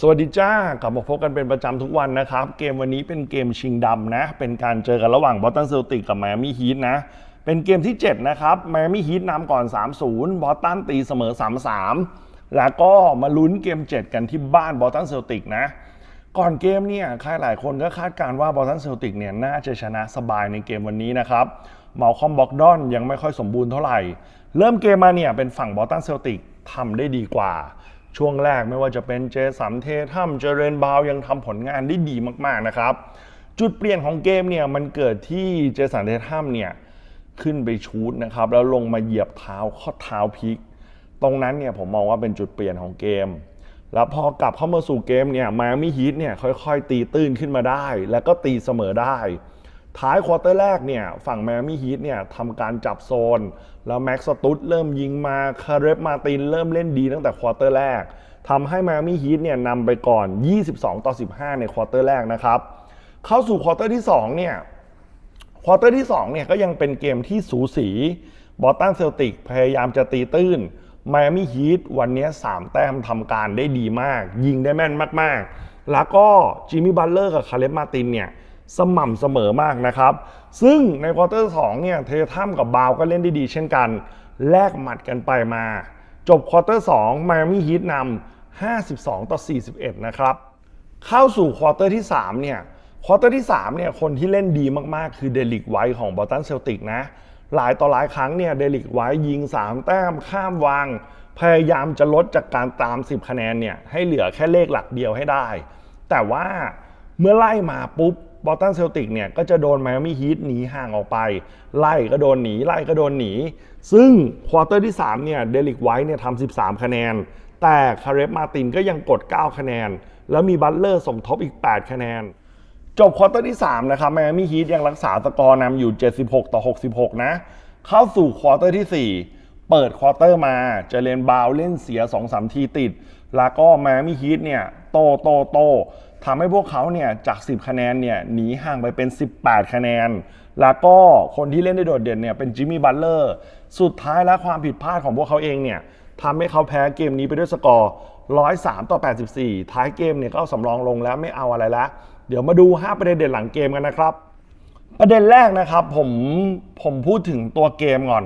สวัสดีจ้ากลับมาพบกันเป็นประจำทุกวันนะครับ เกมวันนี้เป็นเกมชิงดำนะ เป็นการเจอกันระหว่างบอสตันเซลติกกับ m ม a มี่ฮีทนะ เป็นเกมที่ 7 นะครับ m ม a มี่ฮีทนำก่อน 3-0 บอสตันตีเสมอ 3-3 แล้วก็มาลุ้นเกม 7 กันที่บ้านบอสตันเซลติกนะ ก่อนเกมเนี่ยใครหลายคนก็คาดการณ์ว่าบอสตันเซลติกเนี่ยน่าจะชนะสบายในเกมวันนี้นะครับเมาคอมบ็อกดอนยังไม่ค่อยสมบูรณ์เท่าไหร่ เริ่มเกมมาเนี่ยเป็นฝั่งบอสตันเซลติกทำได้ดีกว่า ช่วงแรกไม่ว่าจะเป็นเจสันเททัมเจเรนบาวยังทำผลงานได้ดีมากๆนะครับ จุดเปลี่ยนของเกมเนี่ยมันเกิดที่เจสันเททัมเนี่ยขึ้นไปชูดนะครับแล้วลงมาเหยียบเท้าข้อเท้าพลิก ตรงนั้นเนี่ยผมมองว่าเป็นจุดเปลี่ยนของเกม แล้วพอกลับเข้ามาสู่เกมเนี่ยมามิฮีทเนี่ยค่อยๆ ตีตื้นขึ้นมาได้ แล้วก็ตีเสมอได้ ท้ายควอเตอร์แรกเนี่ยฝั่งแมมี่ฮีทเนี่ยทำการจับโซน แล้วแม็กซ์สตุตเริ่มยิงมาคาร์เรฟมาตินเริ่มเล่นดีตั้งแต่ควอเตอร์แรกทำให้แมมี่ฮีทเนี่ยนำไปก่อน 22 ต่อ 15 ในควอเตอร์แรกนะครับ เข้าสู่ควอเตอร์ที่2เนี่ยควอเตอร์ที่2เนี่ยก็ยังเป็นเกมที่สูสีบอสตันเซลติกพยายามจะตีตื้นไมอามี่ฮีทวันนี้ 3 แต้มทำการได้ดีมาก ยิงได้แม่นมาก ๆ แล้วก็จิมมี่บัตเลอร์กับคาร์เลฟมาตินเนี่ย สม่ำเสมอมากนะครับ ซึ่งในควอเตอร์2เนี่ยเททัมกับบาวก็เล่นได้ดีเช่นกัน แลกหมัดกันไปมา จบควอเตอร์2ไมอามี่ฮีทนำ52 ต่อ 41 นะครับ เข้าสู่ควอเตอร์ที่ 3 เนี่ยควอเตอร์ที่3เนี่ยคนที่เล่นดีมากๆ คือเดลิกไวท์ของบอสตันเซลติกนะ หลายต่อหลายครั้งเนี่ยเดลิกไวท์ยิง 3 แต้มข้ามวาง พยายามจะลดจากการตาม 10 คะแนนเนี่ยให้เหลือแค่เลขหลักเดียวให้ได้ แต่ว่าเมื่อไล่มาปุ๊บ บอตันเซลติกเนี่ยก็จะโดนไมอามี่ฮีทหนีห่างออกไป ไล่ก็โดนหนี ไล่ก็โดนหนี ซึ่งควอเตอร์ที่ 3 เนี่ยเดลิกไวท์เนี่ยทำ13 คะแนน แต่คาร์เรฟมาตินก็ยังกด 9 คะแนน แล้วมีบัตเลอร์สมทบอีก 8 คะแนน จบควอเตอร์ที่ 3 นะครับแมมี่ฮีทยังรักษาสกอร์นำอยู่ 76 ต่อ 66 นะ เข้าสู่ควอเตอร์ที่ 4 เปิดควอเตอร์มาเจเลนบาวเล่นเสีย 2-3 ทีติด แล้วก็แมมี่ฮีทเนี่ยโตโตโต ทำให้พวกเขาเนี่ยจาก 10 คะแนนเนี่ยหนีห่างไปเป็น 18 คะแนน แล้วก็คนที่เล่นได้โดดเด่นเนี่ยเป็นจิมมี่บัตเลอร์สุดท้ายแล้วความผิดพลาดของพวกเขาเองเนี่ยทำให้เขาแพ้เกมนี้ไปด้วยสกอร์ 103 ต่อ 84 ท้ายเกมเนี่ยก็เอาสำรองลงแล้วไม่เอาอะไรแล้วเดี๋ยวมาดู 5 ประเด็นเด่นหลังเกมกันนะครับ ประเด็นแรกนะครับผมผมพูดถึงตัวเกมก่อน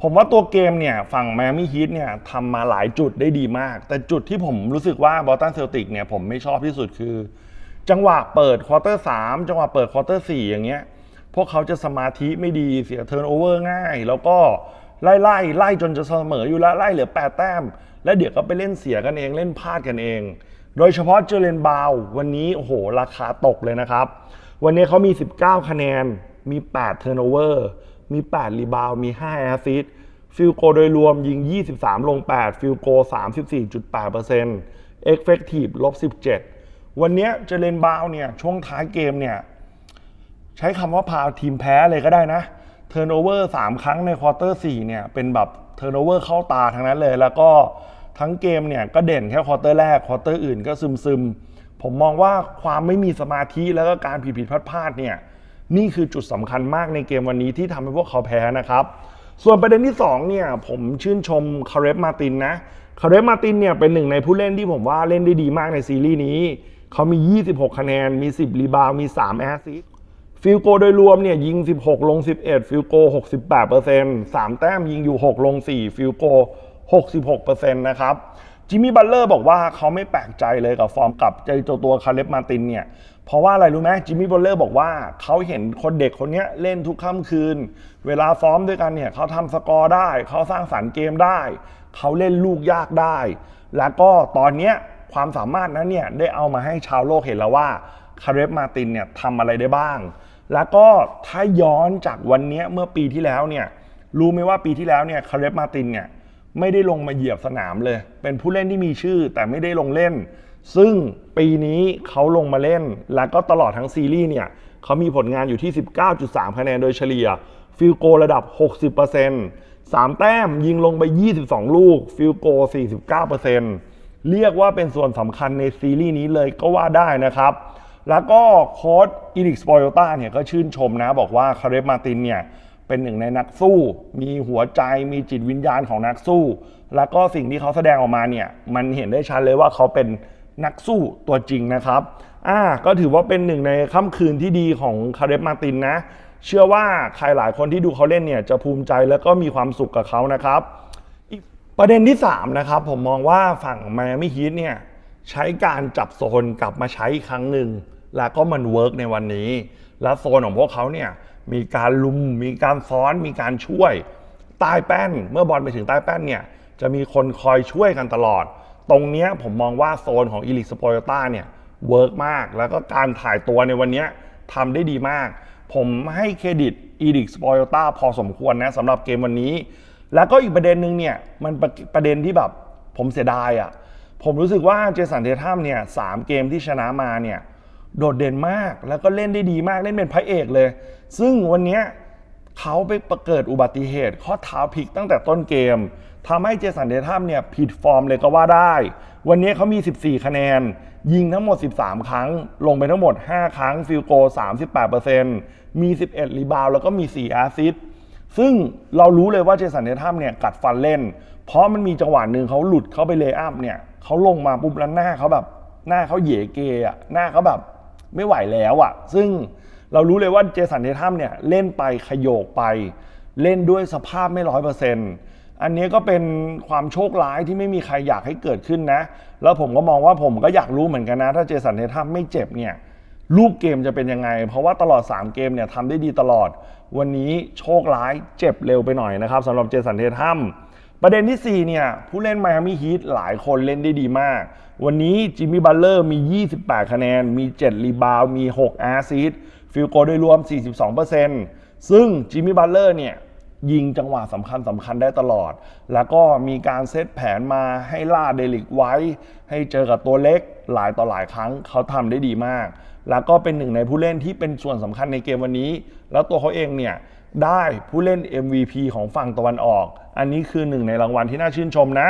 ผมว่าตัวเกมเนี่ยฝั่งแมมี่ฮีทเนี่ยทำมาหลายจุดได้ดีมาก แต่จุดที่ผมรู้สึกว่าบอสตันเซลติกเนี่ยผมไม่ชอบที่สุดคือ จังหวะเปิดควอเตอร์3จังหวะเปิดควอเตอร์4อย่างเงี้ยพวกเขาจะสมาธิไม่ดีเสียเทิร์นโอเวอร์ง่าย แล้วก็ไล่ไล่ไล่จนจะเสมออยู่แล้วไล่เหลือ8แต้ม แล้วเดี๋ยวก็ไปเล่นเสียกันเองเล่นพลาดกันเอง โดยเฉพาะเจเลนบาววันนี้โอ้โหราคาตกเลยนะครับ วันนี้เขามี 19 คะแนนมี8เทิร์นโอเวอร์ มี 8 รีบาวมี 5 แอสซิสฟิลโกโดยรวมยิง 23 ลง 8 ฟิลโก 34.8%เอ็กเฟกตีฟลบ 17 วันนี้เจเลนบาวเนี่ยช่วงท้ายเกมเนี่ยใช้คำว่าพาทีมแพ้เลยก็ได้นะเทิร์โอเวอร์สามครั้งในควอเตอร์สี่เนี่ยเป็นแบบเทิร์โอเวอร์เข้าตาทั้งนั้นเลย แล้วก็ทั้งเกมเนี่ยก็เด่นแค่ควอเตอร์แรกควอเตอร์อื่นก็ซึมซึมๆผมมองว่าความไม่มีสมาธิแล้วก็การผิดผิดพลาดพลาดเนี่ย นี่คือจุดสำคัญมากในเกมวันนี้ที่ทำให้พวกเขาแพ้นะครับ ส่วนประเด็นที่2เนี่ยผมชื่นชมคาร์เรฟมาตินนะคาร์เรฟมาตินเนี่ยเป็นหนึ่งในผู้เล่นที่ผมว่าเล่นได้ดีมากในซีรีส์นี้ เขามี 26 คะแนน มี 10 รีบาว มี 3 แอสซิสฟิลโกโดยรวมเนี่ยยิง 16 ลง 11 ฟิลโก 68% 3 แต้มยิงอยู่ 6 ลง 4 ฟิลโก 66%นะครับจิมมี่บัตเลอร์บอกว่าเขาไม่แปลกใจเลยกับฟอร์มกลับใจตัวตัวคาร์เลฟมาตินเนี่ย เพราะว่าอะไรรู้ไหมจิมมี่บัตเลอร์บอกว่าเขาเห็นคนเด็กคนนี้เล่นทุกค่ำคืน เวลาซ้อมด้วยกันเนี่ยเขาทำสกอร์ได้ เขาสร้างสรรค์เกมได้ เขาเล่นลูกยากได้ แล้วก็ตอนเนี้ยความสามารถนั้นเนี่ยได้เอามาให้ชาวโลกเห็นแล้วว่าคาร์เรฟมาตินเนี่ยทำอะไรได้บ้าง แล้วก็ถ้าย้อนจากวันนี้เมื่อปีที่แล้วเนี่ยรู้ไหมว่าปีที่แล้วเนี่ยคาร์เรฟมาตินเนี่ยไม่ได้ลงมาเหยียบสนามเลย เป็นผู้เล่นที่มีชื่อแต่ไม่ได้ลงเล่น ซึ่งปีนี้เขาลงมาเล่น แล้วก็ตลอดทั้งซีรีส์เนี่ยเขามีผลงานอยู่ที่ 19.3 คะแนนโดยเฉลี่ย ฟิลโกระดับ 60% 3 แต้มยิงลงไป 22 ลูก ฟิลโก 49%เรียกว่าเป็นส่วนสำคัญในซีรีส์นี้เลยก็ว่าได้นะครับ แล้วก็โค้ดอีริกสปอยโตาเนี่ยก็ชื่นชมนะ บอกว่าคาร์เรฟมาตินเนี่ยเป็นหนึ่งในนักสู้ มีหัวใจมีจิตวิญญาณของนักสู้ แล้วก็สิ่งที่เขาแสดงออกมาเนี่ย มันเห็นได้ชัดเลยว่าเขาเป็น นักสู้ตัวจริงนะครับอ่าก็ถือว่าเป็นหนึ่งในค่ำคืนที่ดีของคาเรฟมาตินนะ เชื่อว่าใครหลายคนที่ดูเขาเล่นเนี่ยจะภูมิใจแล้วก็มีความสุขกับเขานะครับ ประเด็นที่ 3 นะครับ ผมมองว่าฝั่งไมอามี่ฮีทเนี่ยใช้การจับโซนกลับมาใช้อีกครั้งหนึ่งแล้วก็มันเวิร์กในวันนี้ และโซนของพวกเขาเนี่ยมีการลุม มีการซ้อน มีการช่วยใต้แป้น เมื่อบอลไปถึงใต้แป้นเนี่ยจะมีคนคอยช่วยกันตลอด ตรงเนี้ยผมมองว่าโซนของอีลิสโปโยต้าเนี่ยเวิร์กมาก แล้วก็การถ่ายตัวในวันนี้ทำได้ดีมาก ผมให้เครดิตอีลิสโปโยต้าพอสมควรนะสำหรับเกมวันนี้ แล้วก็อีกประเด็นหนึ่งเนี่ยมันประประเด็นที่แบบผมเสียดายอะ่ะผมรู้สึกว่าเจสันเททัมเนี่ยสามเกมที่ชนะมาเนี่ยโดดเด่นมากแล้วก็เล่นได้ดีมากเล่นเป็นพระเอกเลย ซึ่งวันนี้เขาไปประเกิดอุบัติเหตุข้อเท้าพลิกตั้งแต่ต้นเกม ทำให้เจสันเททัมเนี่ยผิดฟอร์มเลยก็ว่าได้ วันนี้เขามี 14 คะแนน ยิงทั้งหมด 13 ครั้ง ลงไปทั้งหมด 5 ครั้งฟิลโก 38%มี 11 รีบาวด์แล้วก็มี 4 แอสซิสต์ซึ่งเรารู้เลยว่าเจสันเนทัมเนี่ยกัดฟันเล่น เพราะมันมีจังหวะหนึ่งเขาหลุดเข้าไปเลย์อัพเนี่ยเขาลงมาปุ๊บแล้วหน้าเขาแบบหน้าเขาเหยเกอะหน้าเขาแบบไม่ไหวแล้วอะซึ่งเรารู้เลยว่าเจสันเนทัมเนี่ยเล่นไปขยโยกไป เล่นด้วยสภาพไม่ร้อยเปอร์เซ็นต์ อันนี้ก็เป็นความโชคร้ายที่ไม่มีใครอยากให้เกิดขึ้นนะ แล้วผมก็มองว่าผมก็อยากรู้เหมือนกันนะ ถ้าเจสันเนทัมไม่เจ็บเนี่ยรูปเกมจะเป็นยังไง เพราะว่าตลอด 3 เกมเนี่ยทำได้ดีตลอด วันนี้โชคร้ายเจ็บเร็วไปหน่อยนะครับสำหรับเจสันเททัมประเด็นที่ 4 เนี่ย ผู้เล่นไมอามี่ฮีทหลายคนเล่นได้ดีมาก วันนี้จิมมี่บัลเลอร์มี 28 คะแนน มี 7 รีบาวมี 6 แอสซิสฟิลโกโดยรวม 42%ซึ่งจิมมี่บัลเลอร์เนี่ย ยิงจังหวะสำคัญสำคัญได้ตลอด แล้วก็มีการเซตแผนมาให้ล่าเดลิกไว้ ให้เจอกับตัวเล็กหลายต่อหลายครั้งเขาทำได้ดีมาก แล้วก็เป็นหนึ่งในผู้เล่นที่เป็นส่วนสำคัญในเกมวันนี้ แล้วตัวเขาเองเนี่ยได้ผู้เล่น MVP ของฝั่งตะวันออก อันนี้คือหนึ่งในรางวัลที่น่าชื่นชมนะ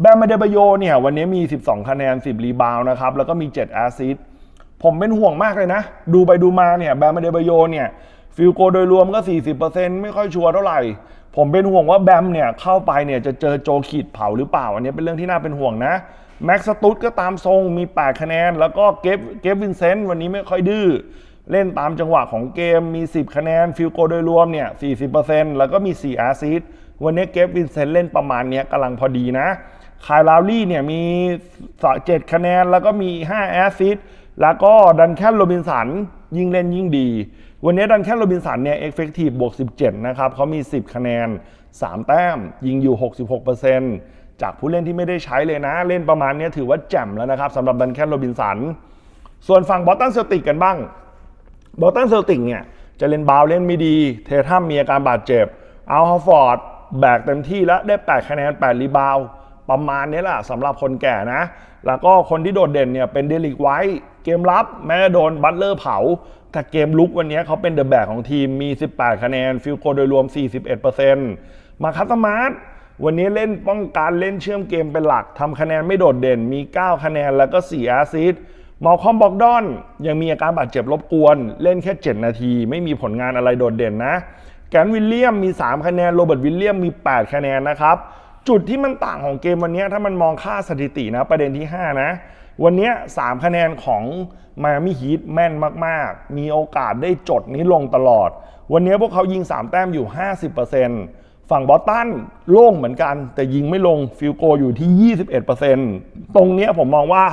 แบมมาเดบโยเนี่ยวันนี้มี 12 คะแนน 10 รีบาวนะครับ แล้วก็มี 7 แอสซิสต์ผมเป็นห่วงมากเลยนะ ดูไปดูมาเนี่ยแบมมาเดบโยเนี่ย ฟิลโกโดยรวมก็ 40%ไม่ค่อยชัวร์เท่าไหร่ ผมเป็นห่วงว่าแบมเนี่ยเข้าไปเนี่ยจะเจอโจขีดเผาหรือเปล่า อันนี้เป็นเรื่องที่น่าเป็นห่วงนะแม็กซ์สตุตก็ตามทรงมี 8 คะแนน แล้วก็เกฟเกฟวินเซนต์วันนี้ไม่ค่อยดื้อเล่นตามจังหวะของเกมมี 10 คะแนน ฟิลโกโดยรวมเนี่ย 40%แล้วก็มี4แอสซิสวันนี้เกฟวินเซนต์เล่นประมาณเนี้ยกำลังพอดีนะคายลาวลี่เนี่ยมี 7 คะแนน แล้วก็มี 5 แอสซิส แล้วก็ดันแคนโรบินสันยิ่งเล่นยิ่งดี วันนี้ดันแคนโรบินสันเนี่ยเอฟเฟกตีฟบวก 17 นะครับเขามี 10 คะแนน 3 แต้ม ยิงอยู่ 66%จากผู้เล่นที่ไม่ได้ใช้เลยนะ เล่นประมาณนี้ถือว่าแจ่มแล้วนะครับสำหรับดันแคนโรบินสัน ส่วนฝั่งบอสตันเซลติกกันบ้างบอสตันเซลติกเนี่ยจะเล่นบาวเล่นไม่ดี เททัมมีอาการบาดเจ็บ เอาฮอฟฟอร์ดแบกเต็มที่แล้วได้ 8 คะแนน 8 รีบาว ประมาณนี้แหละสำหรับคนแก่นะ แล้วก็คนที่โดดเด่นเนี่ยเป็นเดลิกไว้เกมรับแม้จะโดนบัตเลอร์เผา แต่เกมลุกวันนี้เขาเป็นเดอะแบกของทีมมี 18 คะแนน ฟิลโกโดยรวม 41%มาคัตมาร์ทวันนี้เล่นป้องกันเล่นเชื่อมเกมเป็นหลักทำคะแนนไม่โดดเด่นมี 9 คะแนนแล้วก็4แอสซิสต์มอลคอมบอกดอน ยังมีอาการบาดเจ็บรบกวน เล่นแค่ 7 นาที ไม่มีผลงานอะไรโดดเด่นนะ แกนวิลเลียมมี 3 คะแนน โรเบิร์ตวิลเลียมมี 8 คะแนนนะครับ จุดที่มันต่างของเกมวันนี้ถ้ามันมองค่าสถิตินะประเด็นที่ 5 นะ วันนี้3คะแนนของมามี่ฮีทแม่นมาก ๆ มีโอกาสได้จดนี้ลงตลอด วันนี้พวกเขายิง 3 แต้มอยู่ 50%ฝั่งบอสตันโล่งเหมือนกัน แต่ยิงไม่ลงฟิลโกอยู่ที่ 21%ตรงเนี้ยผมมองว่า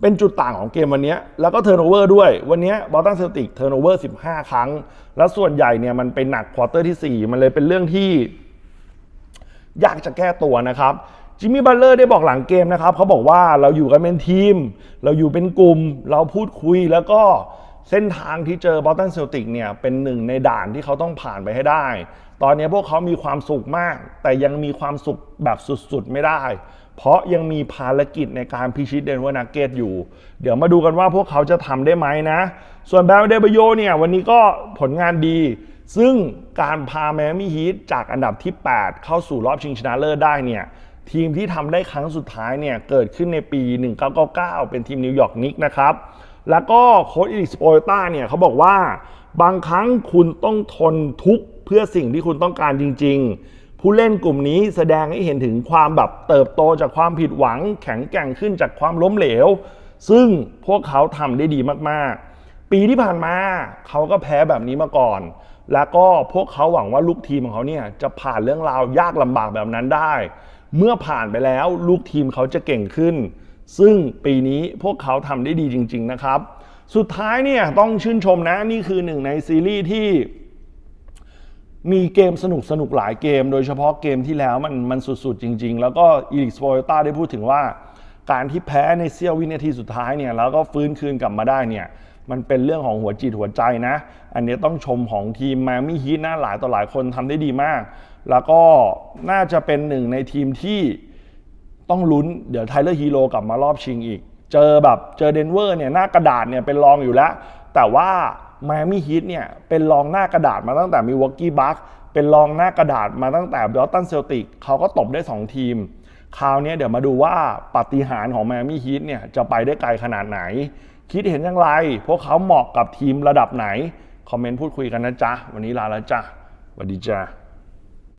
เป็นจุดต่างของเกมวันนี้แล้วก็เทิร์โอเวอร์ด้วย วันนี้บอลตันเซลติกเทิร์โอเวอร์ 15 ครั้ง แล้วส่วนใหญ่เนี่ยมันเป็นหนักควอเตอร์ที่ 4 มันเลยเป็นเรื่องที่ ยากจะแก้ตัวนะครับจิมมี่บัลเลอร์ได้บอกหลังเกมนะครับเขาบอกว่าเราอยู่กันเป็นทีม เราอยู่เป็นกลุ่ม เราพูดคุยแล้วก็เส้นทางที่เจอบอสตันเซลติกเนี่ยเป็นหนึ่งในด่านที่เขาต้องผ่านไปให้ได้ ตอนนี้พวกเขามีความสุขมาก แต่ยังมีความสุขแบบสุดๆไม่ได้ เพราะยังมีภารกิจในการพิชิตเดนเวอร์นาเกตอยู่ เดี๋ยวมาดูกันว่าพวกเขาจะทำได้ไหมนะ ส่วนแบลเดบโยเนี่ยวันนี้ก็ผลงานดี ซึ่งการพาแมมมี่ฮีทจากอันดับที่ 8 เข้าสู่รอบชิงชนะเลิศได้เนี่ยทีมที่ทำได้ครั้งสุดท้ายเนี่ยเกิดขึ้นในปี 1999 เป็นทีมนิวยอร์กนิกนะครับ แล้วก็โค้ชอีลิสโปยต้าเนี่ยเขาบอกว่า บางครั้งคุณต้องทนทุกข์เพื่อสิ่งที่คุณต้องการจริงๆผู้ผู้เล่นกลุ่มนี้แสดงให้เห็นถึงความแบบเติบโตจากความผิดหวัง แข็งแกร่งขึ้นจากความล้มเหลว ซึ่งพวกเขาทำได้ดีมากๆ ปีที่ผ่านมาเขาก็แพ้แบบนี้มาก่อน แล้วก็พวกเขาหวังว่าลูกทีมของเขาเนี่ยจะผ่านเรื่องราวยากลำบากแบบนั้นได้ เมื่อผ่านไปแล้วลูกทีมเขาจะเก่งขึ้น ซึ่งปีนี้พวกเขาทำได้ดีจริง ๆนะครับ สุดท้ายเนี่ยต้องชื่นชมนะนี่คือหนึ่งในซีรีส์ที่มีเกมสนุกสนุกหลายเกม โดยเฉพาะเกมที่แล้วมันมันสุด ๆ จริง ๆ แล้วก็อีลิกสโปรต้าได้พูดถึงว่า การที่แพ้ในเสี้ยววินาทีสุดท้ายเนี่ยแล้วก็ฟื้นคืนกลับมาได้เนี่ย มันเป็นเรื่องของหัวจิตหัวใจนะ อันนี้ต้องชมของทีมมามี่ฮีทนะหลายต่อหลายคนทำได้ดีมาก แล้วก็น่าจะเป็นหนึ่งในทีมที่ต้องลุ้นเดี๋ยวไทเลอร์ฮีโร่กลับมารอบชิงอีก เจอแบบเจอเดนเวอร์เนี่ยหน้ากระดาษเนี่ยเป็นรองอยู่แล้ว แต่ว่ามามี่ฮีทเนี่ยเป็นรองหน้ากระดาษมาตั้งแต่มีวอกกี้บัคเป็นรองหน้ากระดาษมาตั้งแต่บอสตันเซลติกเขาก็ตบได้ 2 ทีม คราวนี้เดี๋ยวมาดูว่าปาฏิหาริย์ของไมอามี่ฮีทเนี่ยจะไปได้ไกลขนาดไหน คิดเห็นอย่างไร พวกเขาเหมาะกับทีมระดับไหน คอมเมนต์พูดคุยกันนะจ๊ะ วันนี้ลาแล้วจ้ะสวัสดีจ้ะ